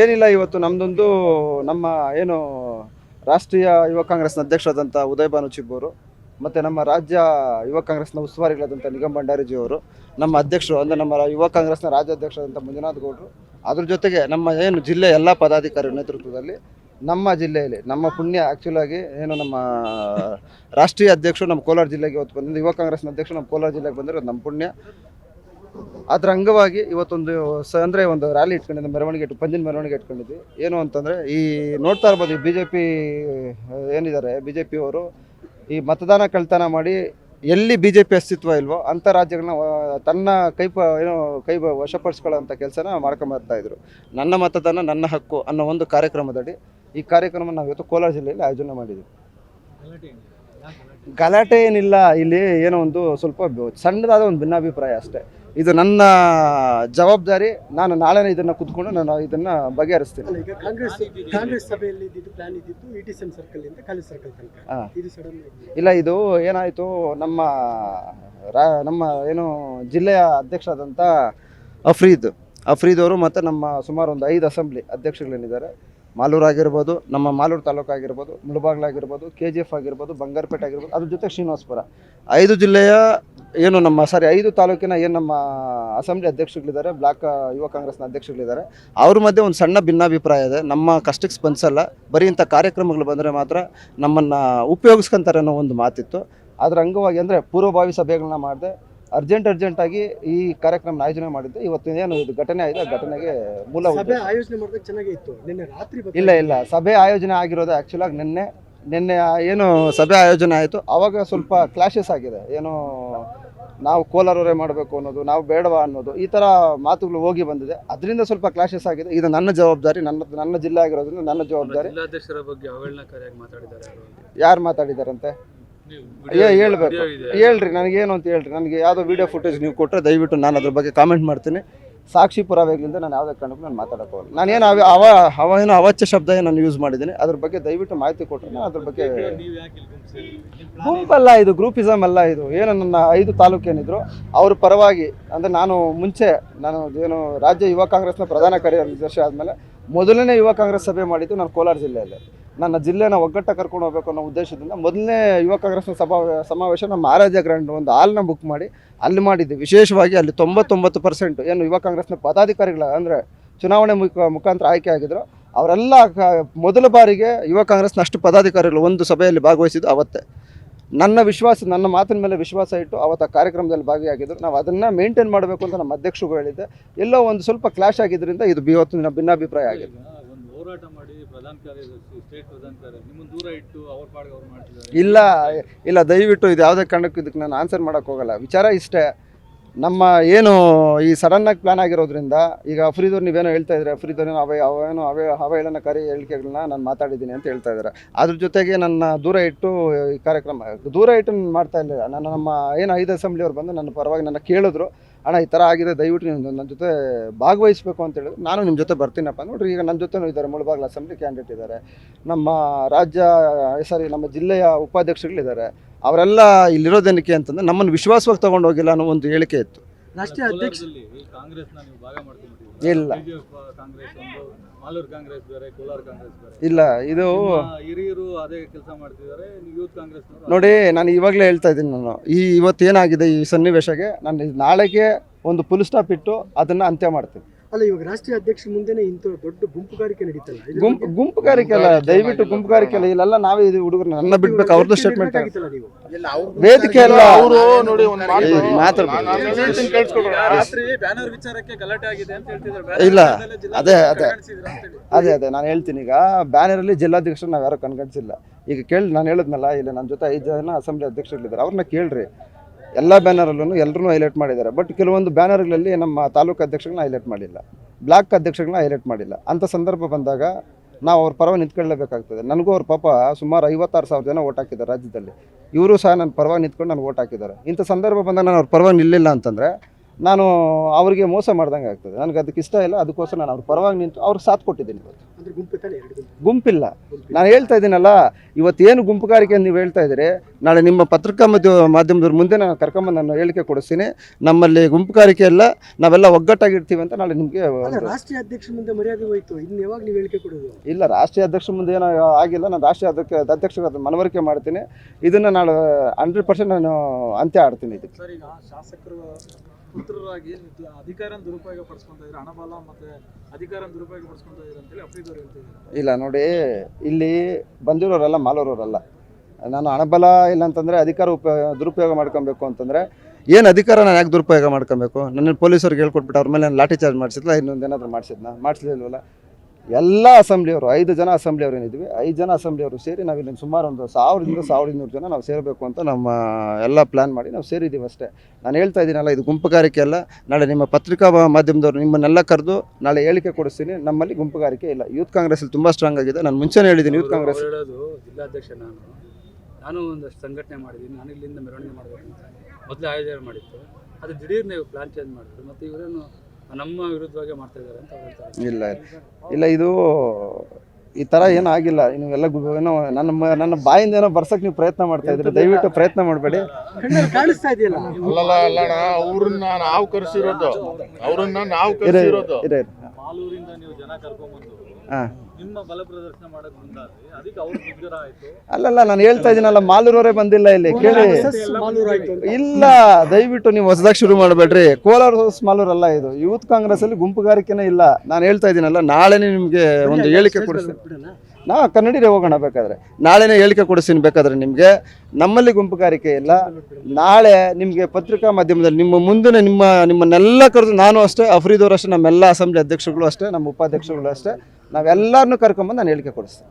ಏನಿಲ್ಲ, ಇವತ್ತು ನಮ್ಮದೊಂದು ನಮ್ಮ ಏನು ರಾಷ್ಟ್ರೀಯ ಯುವ ಕಾಂಗ್ರೆಸ್ನ ಅಧ್ಯಕ್ಷರಾದಂಥ ಉದಯ ಭಾನು ಚಿಬ್ಬೂರು, ಮತ್ತು ನಮ್ಮ ರಾಜ್ಯ ಯುವ ಕಾಂಗ್ರೆಸ್ನ ಉಸ್ತುವಾರಿಗಳಾದಂಥ ನಿಗಮ್ ಭಂಡಾರಿಜಿಯವರು ನಮ್ಮ ಅಧ್ಯಕ್ಷರು, ಅಂದರೆ ನಮ್ಮ ಯುವ ಕಾಂಗ್ರೆಸ್ನ ರಾಜ್ಯಾಧ್ಯಕ್ಷರಾದಂಥ ಮಂಜುನಾಥ್ ಗೌಡರು. ಅದ್ರ ಜೊತೆಗೆ ನಮ್ಮ ಏನು ಜಿಲ್ಲೆ ಎಲ್ಲ ಪದಾಧಿಕಾರಿ ನೇತೃತ್ವದಲ್ಲಿ ನಮ್ಮ ಜಿಲ್ಲೆಯಲ್ಲಿ, ನಮ್ಮ ಪುಣ್ಯ ಆ್ಯಕ್ಚುಲಾಗಿ ಏನು ನಮ್ಮ ರಾಷ್ಟ್ರೀಯ ಅಧ್ಯಕ್ಷರು ನಮ್ಮ ಕೋಲಾರ ಜಿಲ್ಲೆಗೆ ಇವತ್ತು ಬಂದಿದ್ದು, ಯುವ ಕಾಂಗ್ರೆಸ್ನ ಅಧ್ಯಕ್ಷರು ನಮ್ಮ ಕೋಲಾರ ಜಿಲ್ಲೆಗೆ ಬಂದಿರೋದು ನಮ್ಮ ಪುಣ್ಯ. ಅದರ ಅಂಗವಾಗಿ ಇವತ್ತೊಂದು ಸ ಅಂದರೆ ಒಂದು ರ್ಯಾಲಿ ಇಟ್ಕೊಂಡಿದ್ದೆ, ಮೆರವಣಿಗೆ ಇಟ್ಟು ಪಂಜಿನ ಮೆರವಣಿಗೆ ಇಟ್ಕೊಂಡಿದ್ವಿ. ಏನು ಅಂತಂದರೆ, ಈ ನೋಡ್ತಾ ಇರ್ಬೋದು ಬಿ ಜೆ ಪಿ ಏನಿದ್ದಾರೆ ಬಿ ಜೆ ಪಿಯವರು ಈ ಮತದಾನ ಕಳ್ತನ ಮಾಡಿ ಎಲ್ಲಿ ಬಿ ಜೆ ಪಿ ಅಸ್ತಿತ್ವ ಇಲ್ವೋ ಅಂಥ ರಾಜ್ಯಗಳನ್ನ ತನ್ನ ಕೈ ಪ, ಏನೋ, ಕೈ ವಶಪಡಿಸ್ಕೊಳ್ಳೋಂಥ ಕೆಲಸನ ಮಾಡ್ಕೊಂಬರ್ತಾ ಇದ್ರು. ನನ್ನ ಮತದಾನ, ನನ್ನ ಹಕ್ಕು ಅನ್ನೋ ಒಂದು ಕಾರ್ಯಕ್ರಮದಡಿ ಈ ಕಾರ್ಯಕ್ರಮ ನಾವು ಇವತ್ತು ಕೋಲಾರ ಜಿಲ್ಲೆಯಲ್ಲಿ ಆಯೋಜನೆ ಮಾಡಿದ್ವಿ. ಗಲಾಟೆ ಏನಿಲ್ಲ, ಇಲ್ಲಿ ಏನೋ ಒಂದು ಸ್ವಲ್ಪ ಸಣ್ಣದಾದ ಒಂದು ಭಿನ್ನಾಭಿಪ್ರಾಯ ಅಷ್ಟೇ. ಇದು ನನ್ನ ಜವಾಬ್ದಾರಿ. ನಾನು ನಾಳೆನೇ ಇದನ್ನ ಕುತ್ಕೊಂಡು ನಾನು ಇದನ್ನ ಬಗೆಹರಿಸ್ತೀನಿ. ಅಲ್ಲ ಈಗ ಕಾಂಗ್ರೆಸ್ ಕಾಂಗ್ರೆಸ್ ಸಭೆಯಲ್ಲಿ ಇದ್ದಿದ್ದು ಪ್ಲಾನ್ ಇದ್ದಿದ್ದು ಇ ಟಿ ಸರ್ಕಲ್ ಇಂದ ಕಾಲೇಜ್ ಸರ್ಕಲ್ ತನಕ. ಹಾ. ಇದು ಸಡನ್ ಇಲ್ಲ ಇದು ಏನಾಯಿತು ನಮ್ಮ ರಾ ನಮ್ಮ ಏನು ಜಿಲ್ಲೆಯ ಅಧ್ಯಕ್ಷರಾದಂಥ ಅಫ್ರೀದ್. ಅಫ್ರೀದ್ ಅವರು ಮತ್ತು ನಮ್ಮ ಸುಮಾರು ಒಂದು ಐದು ಅಸೆಂಬ್ಲಿ ಅಧ್ಯಕ್ಷಗಳೇನಿದ್ದಾರೆ ಮಾಲೂರು ಆಗಿರ್ಬೋದು, ನಮ್ಮ ಮಾಲೂರು ತಾಲೂಕು ಆಗಿರ್ಬೋದು ಮುಳಬಾಗ್ಲಾಗಿರ್ಬೋದು ಕೆ ಜಿ ಎಫ್ ಆಗಿರ್ಬೋದು, ಬಂಗಾರಪೇಟೆ ಆಗಿರ್ಬೋದು ಅದ್ರ ಜೊತೆ ಶ್ರೀನಿವಾಸಪುರ. ಐದು ಜಿಲ್ಲೆಯ ಏನು ನಮ್ಮ ಸಾರಿ ಐದು ತಾಲೂಕಿನ ಏನು ನಮ್ಮ ಅಸೆಂಬ್ಲಿ ಅಧ್ಯಕ್ಷಗಳಿದ್ದಾರೆ ಬ್ಲಾಕ್, ಯುವ ಕಾಂಗ್ರೆಸ್ನ ಅಧ್ಯಕ್ಷಗಳಿದ್ದಾರೆ ಅವ್ರ ಮಧ್ಯೆ ಒಂದು ಸಣ್ಣ ಭಿನ್ನಾಭಿಪ್ರಾಯ ಇದೆ. ನಮ್ಮ ಕಷ್ಟಕ್ಕೆ ಸ್ಪಂದಿಸಲ್ಲ. ಬರೀ ಇಂಥ ಕಾರ್ಯಕ್ರಮಗಳು ಬಂದರೆ ಮಾತ್ರ ನಮ್ಮನ್ನು ಉಪಯೋಗಿಸ್ಕೊಂತಾರೆ ಅನ್ನೋ ಒಂದು ಮಾತಿತ್ತು. ಅದರ ಅಂಗವಾಗಿ ಅಂದರೆ ಪೂರ್ವಭಾವಿ ಸಭೆಗಳನ್ನ ಮಾಡಿದೆ ಅರ್ಜೆಂಟ್ ಆಗಿ ಈ ಕಾರ್ಯಕ್ರಮ ಆಯೋಜನೆ ಮಾಡಿದ್ದು. ಇವತ್ತು ಏನು ಇದು ಘಟನೆ ಆಗಿದೆ ಆ ಘಟನೆಗೆ ಮೂಲ ಸಭೆ. ಆಯೋಜನೆ ಮಾಡಿದಾಗ ಚೆನ್ನಾಗಿ ಇತ್ತು. ನಿನ್ನೆ ರಾತ್ರಿ ಇಲ್ಲ ಇಲ್ಲ. ಸಭೆ ಆಯೋಜನೆ ಆಗಿರೋದು ಆ್ಯಕ್ಚುಲಾಗಿ ನಿನ್ನೆ ನಿನ್ನೆ ಏನು ಸಭೆ ಆಯೋಜನೆ ಆಯಿತು. ಆವಾಗ ಸ್ವಲ್ಪ ಕ್ಲಾಶಸ್ ಆಗಿದೆ. ಏನು ನಾವು ಕೋಲಾರವರೇ ಮಾಡಬೇಕು ಅನ್ನೋದು ನಾವು ಬೇಡವಾ ಅನ್ನೋದು ಈ ಥರ ಮಾತುಗಳು ಹೋಗಿ ಬಂದಿದೆ. ಅದರಿಂದ ಸ್ವಲ್ಪ ಕ್ಲಾಶಸ್ ಆಗಿದೆ. ಇದು ನನ್ನ ಜವಾಬ್ದಾರಿ ನನ್ನ ನನ್ನ ಜಿಲ್ಲೆ ಆಗಿರೋದ್ರಿಂದ ನನ್ನ ಜವಾಬ್ದಾರಿ. ಬಗ್ಗೆ ಯಾರು ಮಾತಾಡಿದಾರಂತೆ? ಏ ಹೇಳ್ಬೇಕು. ಹೇಳ್ರಿ ನನಗೇನು ಅಂತ ಹೇಳ್ರಿ. ನನಗೆ ಯಾವುದೋ ವಿಡಿಯೋ ಫುಟೇಜ್ ನೀವು ಕೊಟ್ಟರೆ ದಯವಿಟ್ಟು ನಾನು ಅದ್ರ ಬಗ್ಗೆ ಕಾಮೆಂಟ್ ಮಾಡ್ತೀನಿ. ಸಾಕ್ಷಿ ಪುರಾವೆಗಳಿಂದ ನಾನು ಯಾವುದೇ ಕಾರಣಕ್ಕೂ ನಾನು ಮಾತಾಡೋಕ್ಕೋಗಲ್ಲ ನಾನೇನು ಅವ ಅವ ಅವ ಏನು ಅವಚ್ಯ ಶಬ್ದ ಏನು ನಾನು ಯೂಸ್ ಮಾಡಿದ್ದೀನಿ. ಅದ್ರ ಬಗ್ಗೆ ದಯವಿಟ್ಟು ಮಾಹಿತಿ ಕೊಟ್ಟರೆ ನಾನು ಅದ್ರ ಬಗ್ಗೆ? ಗುಂಪಲ್ಲ ಇದು ಗ್ರೂಪಿಸಮ್ ಅಲ್ಲ ಇದು. ಏನು ನನ್ನ ಐದು ತಾಲೂಕೇನಿದ್ರು ಅವ್ರ ಪರವಾಗಿ ಅಂದರೆ ನಾನು ಮುಂಚೆ ನಾನು ಏನು ರಾಜ್ಯ ಯುವ ಕಾಂಗ್ರೆಸ್ನ ಪ್ರಧಾನ ಕಾರ್ಯದರ್ಶಿ ಆದಮೇಲೆ ಮೊದಲನೇ ಯುವ ಕಾಂಗ್ರೆಸ್ ಸಭೆ ಮಾಡಿದ್ದು ನಾನು ಕೋಲಾರ ಜಿಲ್ಲೆಯಲ್ಲಿ. ನನ್ನ ಜಿಲ್ಲೆನ ಒಗ್ಗಟ್ಟ ಕರ್ಕೊಂಡು ಹೋಗ್ಬೇಕು ಅನ್ನೋ ಉದ್ದೇಶದಿಂದ ಮೊದಲನೇ ಯುವ ಕಾಂಗ್ರೆಸ್ನ ಸಭಾ ಸಮಾವೇಶ ನಮ್ಮ ಮಹಾರಾಜ ಗ್ರ್ಯಾಂಡ್ ಒಂದು ಹಾಲ್ನ ಬುಕ್ ಮಾಡಿ ಅಲ್ಲಿ ಮಾಡಿದ್ದೆ ವಿಶೇಷವಾಗಿ ಅಲ್ಲಿ ತೊಂಬತ್ತೊಂಬತ್ತು ಪರ್ಸೆಂಟ್ ಏನು ಯುವ ಕಾಂಗ್ರೆಸ್ನ ಪದಾಧಿಕಾರಿಗಳ ಅಂದರೆ ಚುನಾವಣೆ ಮುಖ ಮುಖಾಂತರ ಆಯ್ಕೆ ಆಗಿದ್ರು. ಅವರೆಲ್ಲ ಮೊದಲ ಬಾರಿಗೆ ಯುವ ಕಾಂಗ್ರೆಸ್ನ ಅಷ್ಟು ಪದಾಧಿಕಾರಿಗಳು ಒಂದು ಸಭೆಯಲ್ಲಿ ಭಾಗವಹಿಸಿದ್ದು ಅವತ್ತೇ. ನನ್ನ ವಿಶ್ವಾಸ, ನನ್ನ ಮಾತಿನ ಮೇಲೆ ವಿಶ್ವಾಸ ಇಟ್ಟು ಅವತ್ತು ಆ ಕಾರ್ಯಕ್ರಮದಲ್ಲಿ ಭಾಗಿಯಾಗಿದ್ದರು ನಾವು ಅದನ್ನು ಮೇಂಟೈನ್ ಮಾಡಬೇಕು ಅಂತ ನಮ್ಮ ಅಧ್ಯಕ್ಷರು ಹೇಳಿದ್ದೆ ಎಲ್ಲೋ ಒಂದು ಸ್ವಲ್ಪ ಕ್ಲಾಶ್ ಆಗಿದ್ದರಿಂದ ಇದು ಇವತ್ತು ಭಿನ್ನಾಭಿಪ್ರಾಯ ಆಗಿದೆ. ಹೋರಾಟ ಮಾಡಿ ಪ್ರಧಾನ ಕಾರ್ಯದರ್ಶಿ ಸ್ಟೇಟ್ ಪ್ರಧಾನ ಕಾರ್ಯದರ್ಶಿ, ನಿಮ್ಮನ್ನು ದೂರ ಇಟ್ಟು ಅವ್ರ ಪಾಡಿಗೆ ಅವ್ರು ಮಾಡ್ತಿದ್ದಾರೆ. ಇಲ್ಲ ಇಲ್ಲ, ದಯವಿಟ್ಟು ಇದು ಯಾವುದೇ ಕಾರಣಕ್ಕೂ ಇದಕ್ಕೆ ನಾನು ಆನ್ಸರ್ ಮಾಡೋಕ್ಕೆ ಹೋಗಲ್ಲ. ವಿಚಾರ ಇಷ್ಟೇ. ನಮ್ಮ ಏನು ಈ ಸಡನ್ನಾಗಿ ಪ್ಲಾನ್ ಆಗಿರೋದ್ರಿಂದ, ಈಗ ಅಫ್ರೀದವ್ರು ನೀವೇನೋ ಹೇಳ್ತಾ ಇದ್ರೆ, ಅಫ್ರೀದವ್ರು ಅವೇ, ಅವೇನೋ ಅವೇ ಅವಹೇಳನಕಾರಿ ಹೇಳಿಕೆಗಳನ್ನ ನಾನು ಮಾತಾಡಿದ್ದೀನಿ ಅಂತ ಹೇಳ್ತಾ ಇದ್ದಾರೆ. ಅದ್ರ ಜೊತೆಗೆ ನನ್ನ ದೂರ ಇಟ್ಟು ಈ ಕಾರ್ಯಕ್ರಮ, ದೂರ ಇಟ್ಟು ಮಾಡ್ತಾ ಇಲ್ಲ ನಾನು ನಮ್ಮ ಏನು ಐದು ಅಸೆಂಬ್ಲಿಯವ್ರು ಬಂದು ನನ್ನ ಪರವಾಗಿ ನನ್ನ ಕೇಳಿದ್ರು. ಅಣ್ಣ ಈ ಥರ ಆಗಿದೆ ದಯವಿಟ್ಟು ನೀವು ನನ್ನ ಜೊತೆ ಭಾಗವಹಿಸಬೇಕು ಅಂತ ಹೇಳಿದ್ರೆ ನಾನು ನಿಮ್ಮ ಜೊತೆ ಬರ್ತೀನಪ್ಪ. ನೋಡ್ರಿ ಈಗ ನನ್ನ ಜೊತೆನೂ ಇದ್ದಾರೆ ಮುಳಬಾಗ್ಲ ಅಸೆಂಬ್ಲಿ ಕ್ಯಾಂಡಿಡೇಟ್ ಇದ್ದಾರೆ. ನಮ್ಮ ರಾಜ್ಯ ಸಾರಿ ನಮ್ಮ ಜಿಲ್ಲೆಯ ಉಪಾಧ್ಯಕ್ಷರುಗಳಿದ್ದಾರೆ. ಅವರೆಲ್ಲ ಇಲ್ಲಿರೋದೇನಕ್ಕೆ ಅಂತಂದ್ರೆ ನಮ್ಮನ್ನು ವಿಶ್ವಾಸವಾಗಿ ತಗೊಂಡು ಹೋಗಿಲ್ಲ ಅನ್ನೋ ಒಂದು ಹೇಳಿಕೆ ಇತ್ತು. ಅಷ್ಟೇ ಅಧ್ಯಕ್ಷ ಇಲ್ಲ. ಮಾಲೂರು ಕಾಂಗ್ರೆಸ್ ಬೇರೆ ಕೋಲಾರ ಕಾಂಗ್ರೆಸ್ ಬೇರೆ. ಇಲ್ಲ ಇದು ಹಿರಿಯರು ಅದೇ ಕೆಲಸ ಮಾಡ್ತಿದ್ದಾರೆ ಯೂತ್ ಕಾಂಗ್ರೆಸ್ ನೋಡಿ ನಾನು ಇವಾಗಲೇ ಹೇಳ್ತಾ ಇದ್ದೀನಿ ನಾನು. ಈ ಇವತ್ತೇನಾಗಿದೆ ಈ ಸನ್ನಿವೇಶಕ್ಕೆ ನಾನು ನಾಳೆಗೆ ಒಂದು ಫುಲ್ ಸ್ಟಾಪ್ ಇಟ್ಟು ಅದನ್ನು ಅಂತ್ಯ ಮಾಡ್ತೀನಿ. ಅಲ್ಲ ಇವಾಗ ರಾಷ್ಟ್ರೀಯ ಅಧ್ಯಕ್ಷ ಮುಂದೆನೆ ಇಂಥ ದೊಡ್ಡ ಗುಂಪುಗಾರಿಕೆ ನಡೀತಲ್ಲ? ಗುಂಪು ಗುಂಪುಗಾರಿಕೆ ಅಲ್ಲ ದಯವಿಟ್ಟು ಗುಂಪುಗಾರಿಕೆ ಅಲ್ಲ ಇಲ್ಲೆಲ್ಲ ನಾವೇ ಇದು ಹುಡುಗರು ನನ್ನ ಬಿಡ್ಬೇಕು ಅವ್ರದ್ದು ಸ್ಟೇಟ್ಮೆಂಟ್ ಆಗಿತ್ತಲ್ಲ ನೀವು? ವೇದಿಕೆ ಅಲ್ಲ ಅವರು ನೋಡಿ. ರಾತ್ರಿ ಬ್ಯಾನರ್ ವಿಚಾರಕ್ಕೆ ಗಲಾಟೆ ಆಗಿದೆ ಅಂತ ಹೇಳ್ತಿದ್ದಾರೆ. ಇಲ್ಲ, ಅದೇ, ಅದೇ. ಅದೇ ಅದೇ ನಾನು ಹೇಳ್ತೀನಿ ಈಗ ಬ್ಯಾನರ್ ಅಲ್ಲಿ ಜಿಲ್ಲಾಧ್ಯಕ್ಷರು ನಾವು ಯಾರು ಕಣ್ಗಣಿಸಿಲ್ಲ ಈಗ ಕೇಳಿ ನಾನು ಹೇಳಿದ್ನಲ್ಲ ಇಲ್ಲ ನನ್ನ ಜೊತೆ ಐದು ಜನ ಅಸೆಂಬ್ಲಿ ಅಧ್ಯಕ್ಷರು ಇದ್ದಾರೆ ಅವ್ರನ್ನ ಕೇಳ್ರಿ. ಎಲ್ಲ ಬ್ಯಾನರಲ್ಲೂ ಎಲ್ಲರೂ ಹೈಲೈಟ್ ಮಾಡಿದ್ದಾರೆ. ಬಟ್ ಕೆಲವೊಂದು ಬ್ಯಾನರ್ಗಳಲ್ಲಿ ನಮ್ಮ ತಾಲೂಕು ಅಧ್ಯಕ್ಷಗಳನ್ನ ಹೈಲೈಟ್ ಮಾಡಿಲ್ಲ. ಬ್ಲಾಕ್ ಅಧ್ಯಕ್ಷಗಳನ್ನ ಹೈಲೈಟ್ ಮಾಡಿಲ್ಲ. ಅಂಥ ಸಂದರ್ಭ ಬಂದಾಗ ನಾವು ಅವ್ರ ಪರವಾಗಿ ನಿಂತ್ಕೊಳ್ಳೇಬೇಕಾಗ್ತದೆ ನನಗೂ ಅವ್ರ ಪಾಪ ಸುಮಾರು ಐವತ್ತಾರು ಸಾವಿರ ಜನ ಓಟ್ ಹಾಕಿದ್ದಾರೆ ರಾಜ್ಯದಲ್ಲಿ. ಇವರು ಸಹ ನನ್ನ ಪರವಾಗಿ ನಿಂತ್ಕೊಂಡು ನನಗೆ ಓಟ್ ಹಾಕಿದ್ದಾರೆ. ಇಂಥ ಸಂದರ್ಭ ಬಂದಾಗ ನಾನು ಅವ್ರ ಪರವಾಗಿ ನಿಲ್ಲಿಲ್ಲ ಅಂತಂದರೆ ನಾನು ಅವರಿಗೆ ಮೋಸ ಮಾಡ್ದಂಗೆ ಆಗ್ತದೆ. ನನಗೆ ಅದಕ್ಕೆ ಇಷ್ಟ ಇಲ್ಲ ಅದಕ್ಕೋಸ್ಕರ ನಾನು ಅವ್ರ ಪರವಾಗಿ ನಿಂತು ಅವ್ರಿಗೆ ಸಾಥ್ ಕೊಟ್ಟಿದ್ದೀನಿ ಇವತ್ತು. ಗುಂಪಿಲ್ಲ. ನಾನು ಹೇಳ್ತಾ ಇದ್ದೀನಲ್ಲ ಇವತ್ತೇನು ಗುಂಪುಗಾರಿಕೆ ನೀವು ಹೇಳ್ತಾ ಇದ್ದೀರಿ ನಾಳೆ ನಿಮ್ಮ ಪತ್ರಿಕಾ ಮಾಧ್ಯ ಮಾಧ್ಯಮದವ್ರ ಮುಂದೆ ನಾನು ಕರ್ಕೊಂಬಂದು ನಾನು ಹೇಳಿಕೆ ಕೊಡಿಸ್ತೀನಿ. ನಮ್ಮಲ್ಲಿ ಗುಂಪುಗಾರಿಕೆ ಎಲ್ಲ ನಾವೆಲ್ಲ ಒಗ್ಗಟ್ಟಾಗಿರ್ತೀವಿ ಅಂತ ನಾಳೆ ನಿಮಗೆ ರಾಷ್ಟ್ರೀಯ ಅಧ್ಯಕ್ಷ ಮುಂದೆ ಮರ್ಯಾದೆ ಹೋಯ್ತು. ಇನ್ನು ಯಾವಾಗ ನೀವು ಹೇಳಿಕೆ ಕೊಡೋದು ಇಲ್ಲ ರಾಷ್ಟ್ರೀಯ ಅಧ್ಯಕ್ಷ ಮುಂದೆ ಏನೋ ಆಗಿಲ್ಲ ನಾನು ರಾಷ್ಟ್ರೀಯ ಅಧ್ಯಕ್ಷ ಅಧ್ಯಕ್ಷರ ಮನವರಿಕೆ ಮಾಡ್ತೀನಿ. ಇದನ್ನು ನಾಳೆ ಹಂಡ್ರೆಡ್ ಪರ್ಸೆಂಟ್ ನಾನು ಅಂತ್ಯ ಆಡ್ತೀನಿ ಇದಕ್ಕೆ. ಶಾಸಕರು ಪುತ್ರರಾಗಿ ಅಧಿಕಾರ ದುರುಪಯೋಗ ಪಡಿಸ್ಕೊಂತ ಇದ್ರೆ ಹಣಬಲ ಮತ್ತೆ ಅಧಿಕಾರ ದುರುಪಯೋಗ ಪಡಿಸ್ಕೊಂತ ಇದ್ರೆ ಅಂತೇಳಿ ಅವ್ರು ಹೇಳ್ತಿದ್ದಾರೆ ಇಲ್ಲ ನೋಡಿ, ಇಲ್ಲಿ ಬಂದಿರೋರಲ್ಲ ಮಾಲೋರವರಲ್ಲ. ನಾನು ಹಣಬಲ ಇಲ್ಲ ಅಂತಂದರೆ ಅಧಿಕಾರ ಉಪಯೋಗ ದುರುಪಯೋಗ ಮಾಡ್ಕೊಬೇಕು ಅಂತಂದರೆ ಏನು ಅಧಿಕಾರ ನಾನು ಯಾಕೆ ದುರುಪಯೋಗ ಮಾಡ್ಕೊಬೇಕು? ನನ್ನ ಪೊಲೀಸರಿಗೆ ಹೇಳ್ಕೊಟ್ಬಿಟ್ಟು ಅವ್ರ ಮೇಲೆ ನಾನು ಲಾಠಿ ಚಾರ್ಜ್ ಮಾಡಿಸಿದ್ಲ? ಇನ್ನೊಂದು ಏನಾದರೂ ಮಾಡಿಸಿದ್ನ? ಮಾಡಿಸ್ಲಿಲ್ವಲ್ಲ ಎಲ್ಲ ಅಸೆಂಬ್ಲಿಯವರು ಐದು ಜನ ಅಸೆಂಬ್ಲಿಯವರು ಏನಿದ್ವಿ ಐದು ಜನ ಅಸೆಂಬ್ಲಿಯವರು ಸೇರಿ ನಾವು ಇಲ್ಲಿ ಸುಮಾರು ಒಂದು ಸಾವಿರದಿಂದ ಸಾವಿರದ ಇನ್ನೂರು ಜನ ನಾವು ಸೇರಬೇಕು ಅಂತ ನಮ್ಮ ಎಲ್ಲ ಪ್ಲ್ಯಾನ್ ಮಾಡಿ ನಾವು ಸೇರಿದ್ದೀವಿ ಅಷ್ಟೇ. ನಾನು ಹೇಳ್ತಾ ಇದ್ದೀನಲ್ಲ ಇದು ಗುಂಪುಗಾರಿಕೆ ಅಲ್ಲ ನಾಳೆ ನಿಮ್ಮ ಪತ್ರಿಕಾ ಮಾಧ್ಯಮದವರು ನಿಮ್ಮನ್ನೆಲ್ಲ ಕರೆದು ನಾಳೆ ಹೇಳಿಕೆ ಕೊಡಿಸ್ತೀನಿ ನಮ್ಮಲ್ಲಿ ಗುಂಪುಗಾರಿಕೆ ಇಲ್ಲ. ಯೂತ್ ಕಾಂಗ್ರೆಸ್ಸಲ್ಲಿ ತುಂಬ ಸ್ಟ್ರಾಂಗ್ ಆಗಿದೆ ನಾನು ಮುಂಚೆನೇ ಹೇಳಿದ್ದೀನಿ ಯೂತ್ ಕಾಂಗ್ರೆಸ್ ಜಿಲ್ಲಾಧ್ಯಕ್ಷ ನಾನು ನಾನು ಒಂದಷ್ಟು ಸಂಘಟನೆ ಮಾಡಿದ್ದೀನಿ ನಾನು ಇಲ್ಲಿಂದ ಮೆರವಣಿಗೆ ಮಾಡಬೇಕಂತ ಮೊದಲು ಆಯೋಜನೆ ಮಾಡಿತ್ತು. ಅದು ದಿಢೀರ್ ನೀವು ಪ್ಲಾನ್ ಚೇಂಜ್ ಮಾಡಿದ್ರು. ಮತ್ತು ಇವರೇನು ನಮ್ಮ ವಿರುದ್ಧವಾಗಿ ಮಾಡ್ತಾ ಇದ್ದಾರೆ ಅಂತ ಅವ್ರು ಹೇಳ್ತಾರೆ. ಇಲ್ಲ ಇಲ್ಲ. ಇದು ಈ ಥರ ಏನೂ ಆಗಿಲ್ಲ. ನೀವೆಲ್ಲ ಗು- ಏನೋ ನನ್ನ ಮ- ನನ್ನ ಬಾಯಿಂದ ಏನೋ ಬರ್ಸಕ್ಕೆ ನೀವು ಪ್ರಯತ್ನ ಮಾಡ್ತಾ ಇದ್ರಿ ದಯವಿಟ್ಟು ಪ್ರಯತ್ನ ಮಾಡಬೇಡಿ. ಕಣ್ಣಲ್ಲಿ ಕಾಣಿಸ್ತಾ ಇದೆಯಲ್ಲ? ಅಲ್ಲಲ್ಲ ಅಲ್ಲಣ್ಣ ಅವ್ರನ್ನ ನಾವು ಕರ್ಸಿರೋದು. ಅವ್ರನ್ನ ನಾವು ಇರೇ ಕರ್ಸಿರೋದು. ಇರೇ. ಮಾಲೂರಿಂದ ನೀವು ಜನ ಕರ್ಕೊಂಡ್ಬಂದು ಹಾಂ. ಅಲ್ಲಲ್ಲ ನಾನು ಹೇಳ್ತಾ ಇದ್ದೀನಲ್ಲ ಮಾಲೂರವರೇ ಬಂದಿಲ್ಲ ಇಲ್ಲಿ ಕೇಳಿ. ಇಲ್ಲ ದಯವಿಟ್ಟು ನೀವು ಹೊಸದಾಗಿ ಶುರು ಮಾಡಬೇಡ್ರಿ. ಕೋಲಾರ ಹೊಸ ಅಲ್ಲ ಇದು. ಯೂತ್ ಕಾಂಗ್ರೆಸ್ ಅಲ್ಲಿ ಗುಂಪುಗಾರಿಕೆನೇ ಇಲ್ಲ. ನಾನು ಹೇಳ್ತಾ ಇದ್ದೀನಲ್ಲ ನಾಳೆನೇ ನಿಮಗೆ ಒಂದು ಹೇಳಿಕೆ ಕೊಡಿಸ್ತೀನಿ. ನಾ ಕನ್ನಡಿಗೆ ಹೋಗೋಣ ಬೇಕಾದ್ರೆ. ನಾಳೆನೇ ಹೇಳಿಕೆ ಕೊಡಿಸ್ತೀನಿ ಬೇಕಾದ್ರೆ ನಿಮಗೆ. ನಮ್ಮಲ್ಲಿ ಗುಂಪುಗಾರಿಕೆ ಇಲ್ಲ. ನಾಳೆ ನಿಮಗೆ ಪತ್ರಿಕಾ ಮಾಧ್ಯಮದಲ್ಲಿ ನಿಮ್ಮ ಮುಂದಿನ ನಿಮ್ಮ ನಿಮ್ಮನ್ನೆಲ್ಲ ಕರೆದು ನಾನು ಅಷ್ಟೇ ಅಫ್ರೀದವರು ಅಷ್ಟೇ ನಮ್ಮೆಲ್ಲ ಅಸೆಂಬ್ಲಿ ಅಧ್ಯಕ್ಷಗಳು ಅಷ್ಟೇ ನಮ್ಮ ಉಪಾಧ್ಯಕ್ಷಗಳು ಅಷ್ಟೇ. ನಾವೆಲ್ಲರನ್ನೂ ಕರ್ಕೊಂಬಂದು ನಾನು ಹೇಳಿಕೆ ಕೊಡಿಸ್ತೀನಿ.